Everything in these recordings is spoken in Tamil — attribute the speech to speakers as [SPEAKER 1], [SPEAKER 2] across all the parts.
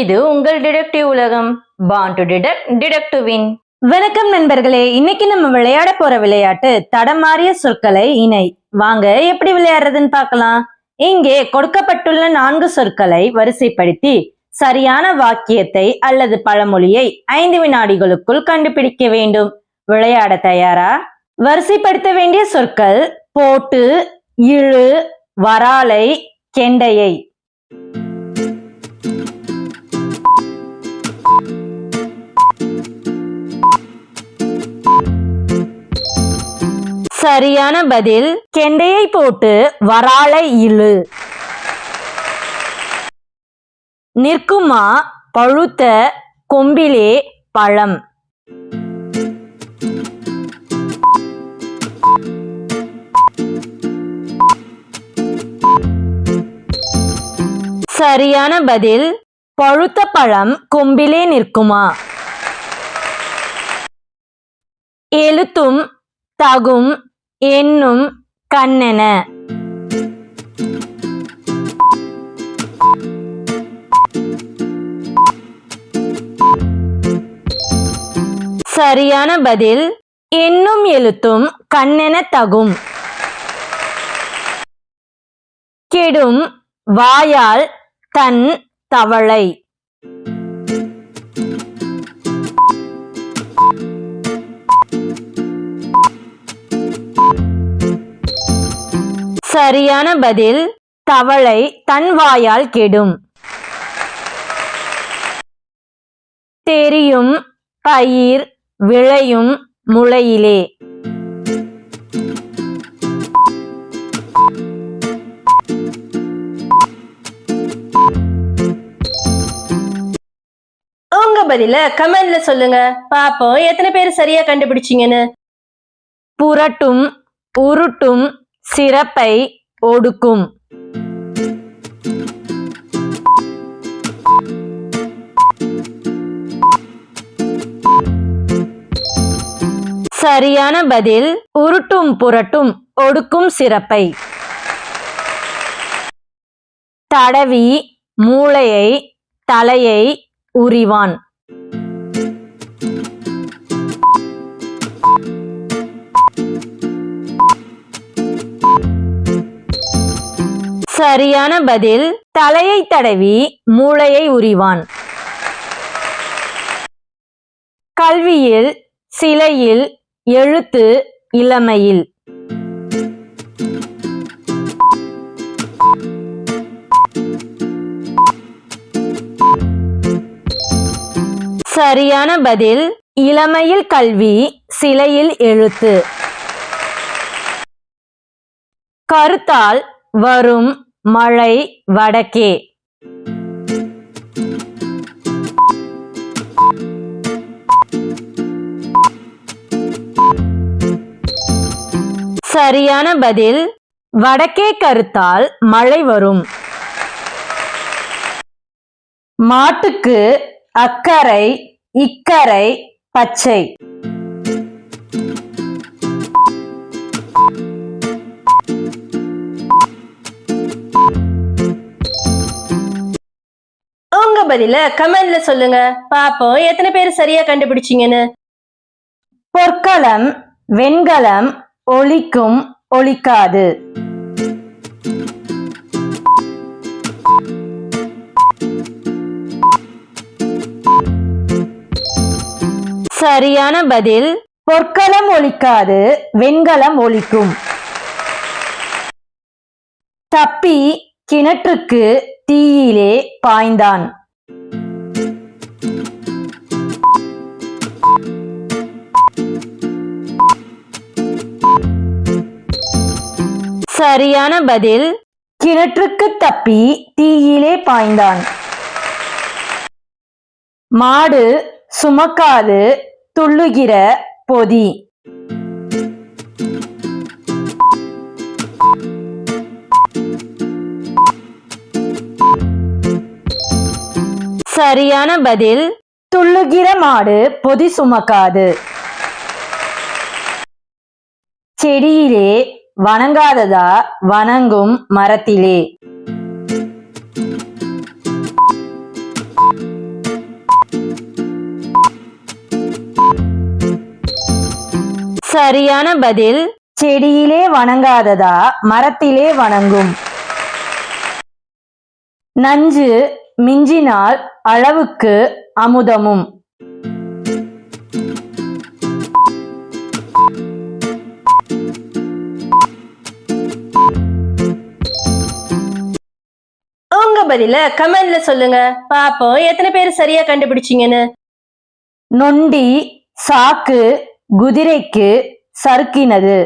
[SPEAKER 1] இது உங்கள் டிடெக்டிவ் உலகம் born to detect detect win வணக்கம் நண்பர்களே இன்னைக்கு நம்ம விளையாட போற விளையாட்டு தடமாறிய சொற்களை இணை வாங்க எப்படி விளையாடுறதுன்னு பார்க்கலாம் இங்கே கொடுக்கப்பட்டுள்ள நான்கு சொற்களை வரிசைப்படுத்தி சரியான வாக்கியத்தை அல்லது பழமொழியை ஐந்து வினாடிகளுக்குள் கண்டுபிடிக்க வேண்டும் விளையாட தயாரா வரிசைப்படுத்த வேண்டிய சொற்கள் போட்டு இழு வராலை கெண்டையை சரியான பதில் கெண்டையை போட்டு வராளை இழு நிற்குமா பழுத்த கொம்பிலே பழம் சரியான பதில் பழுத்த பழம் கொம்பிலே நிற்குமா எழுத்தும் தகும் என்னும் கண்ணென சரியான பதில் என்னும் எழுத்தும் கண்ணென தகும் கெடும் வாயால் தன் தவளை சரியான பதில் தவளை தன் வாயால் கெடும் தெரியும் பயிர் விளையும் முளையிலே உங்க பதில கமெண்ட்ல சொல்லுங்க பாப்போம் எத்தனை பேர் சரியா கண்டுபிடிச்சிங்கன்னு புரட்டும் உருட்டும் சிறப்பை ஒடுக்கும் சரியான பதில் உருட்டும் புரட்டும் ஒடுக்கும் சிறப்பை தடவி மூளையை தலையை உரிவான் சரியான பதில் தலையை தடவி மூளையை உரிவான் கல்வியில் சிலையில் எழுத்து இளமையில் சரியான பதில் இளமையில் கல்வி சிலையில் எழுத்து கருத்தால் வரும் மழை வடக்கே சரியான பதில் வடக்கே கருத்தால் மழை வரும் மாட்டுக்கு அக்கறை இக்கரை பச்சை பதில கமெண்ட்ல சொல்லுங்க பாப்போம் எத்தனை பேர் சரியா கண்டுபிடிச்சீங்கன்னு பொற்களம் வெண்கலம் ஒழிக்கும் ஒழிக்காது சரியான பதில் பொற்களம் ஒழிக்காது வெண்கலம் ஒழிக்கும் தப்பி கிணற்றுக்கு தீயிலே பாய்ந்தான் சரியான பதில் கிணற்றுக்கு தப்பி தீயிலே பாய்ந்தான் மாடு சுமக்காது துள்ளுகிற பொதி சரியான பதில் துள்ளுகிற மாடு பொதி சுமக்காது செடியிலே வணங்காததா வணங்கும் மரத்திலே சரியான பதில் செடியிலே வணங்காததா மரத்திலே வணங்கும் நஞ்சு மிஞ்சினால் அளவுக்கு அமுதமும் பதில கமெண்ட்ல சொல்லுங்க பாப்போம் எத்தனை பேர் சரியா கண்டுபிடிச்சீங்கன்னு நொண்டி சாக்கு குதிரைக்கு சறுக்கினது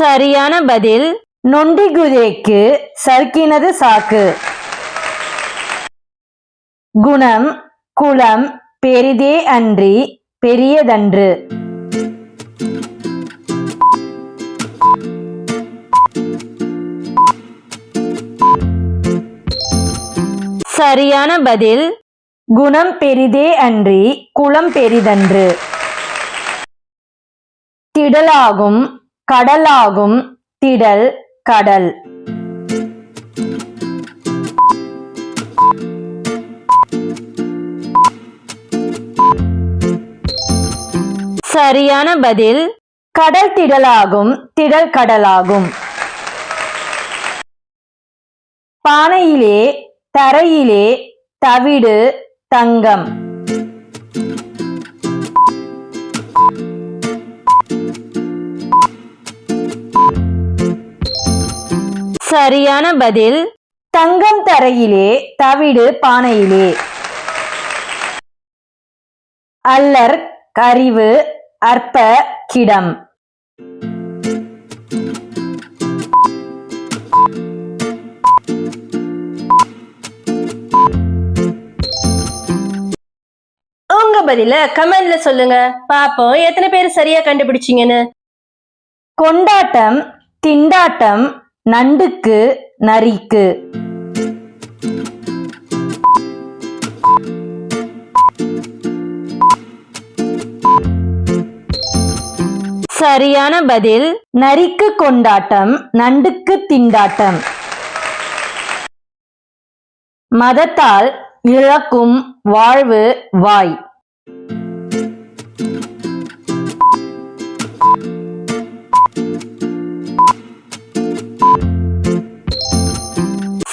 [SPEAKER 1] சரியான பதில் நொண்டி குதிரைக்கு சறுக்கினது சாக்கு குணம் குலம் பெரிதே அன்றி பெரியதன்று சரியான பதில் குணம் பெரிதே அன்றி குளம் பெரிதன்று திடலாகும் கடலாகும் திடல் கடல் சரியான பதில் கடல் திடலாகும் திடல் கடலாகும் பானையிலே தரையிலே தவிடு தங்கம் சரியான பதில் தங்கம் தரையிலே தவிடு பானையிலே அல்லர் கறிவு அற்ப கிடம் உங்க பதில கமெண்ட்ல சொல்லுங்க பாப்போம் எத்தனை பேர் சரியா கண்டுபிடிச்சிங்கன்னு கொண்டாட்டம் திண்டாட்டம் நண்டுக்கு நரிக்கு சரியான பதில் நரிக்கு கொண்டாட்டம் நண்டுக்கு திண்டாட்டம் மதத்தால் இழக்கும் வாழ்வு வாய்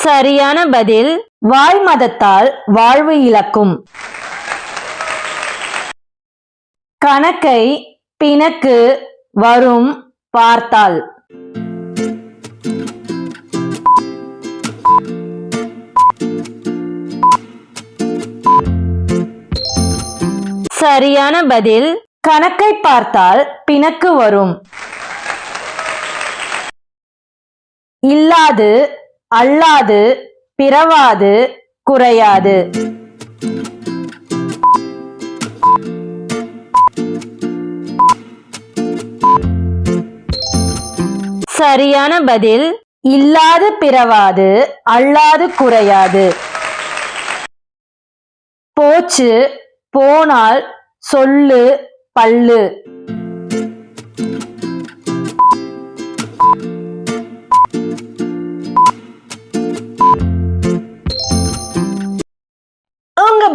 [SPEAKER 1] சரியான பதில் வாய் மதத்தால் வாழ்வு இழக்கும் கணக்கை பிணக்கு வரும் பார்த்தால் சரியான பதில் கணக்கை பார்த்தால் பிணக்கு வரும் இல்லாது அல்லாது பிறவாது குறையாது சரியான பதில் இல்லாது பிறவாது அல்லாது குறையாது போச்சு போனால் சொல்லு பல்லு